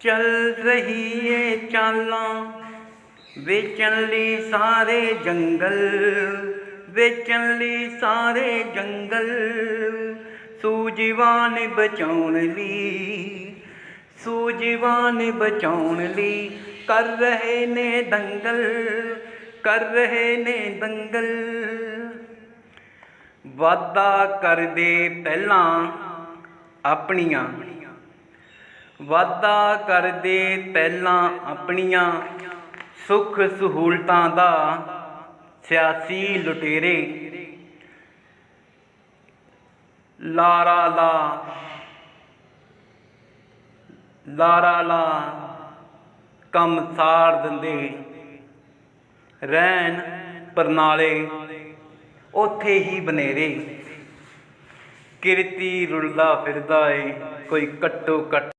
ਚੱਲ ਰਹੀ ਏ ਚਾਲਾਂ, ਵੇਚਣ ਲਈ ਸਾਰੇ ਜੰਗਲ, ਵੇਚਣ ਲਈ ਸਾਰੇ ਜੰਗਲ ਸੂਜਵਾਨ ਬਚਾਉਣ ਲਈ ਸੂਜਵਾਨ ਬਚਾਉਣ ਲਈ ਕਰ ਰਹੇ ਨੇ ਦੰਗਲ, ਕਰ ਰਹੇ ਨੇ ਦੰਗਲ। ਵਾਦਾ ਕਰਦੇ ਪਹਿਲਾਂ ਆਪਣੀਆਂ ਵਾਦਾ ਕਰਦੇ ਪਹਿਲਾਂ ਆਪਣੀਆਂ ਸੁੱਖ ਸਹੂਲਤਾਂ ਦਾ ਸਿਆਸੀ ਲੁਟੇਰੇ। ਲਾਰਾ ਲਾ ਲਾਰਾ ਲਾ ਕੰਮ ਸਾਰ ਦਿੰਦੇ। ਰਹਿਣ ਪਰਨਾਲੇ ਉੱਥੇ ਹੀ ਬਨੇਰੇ। ਕਿਰਤੀ ਰੁਲਦਾ ਫਿਰਦਾ ਏ, ਕੋਈ ਕੱਟੋ ਕੱਟ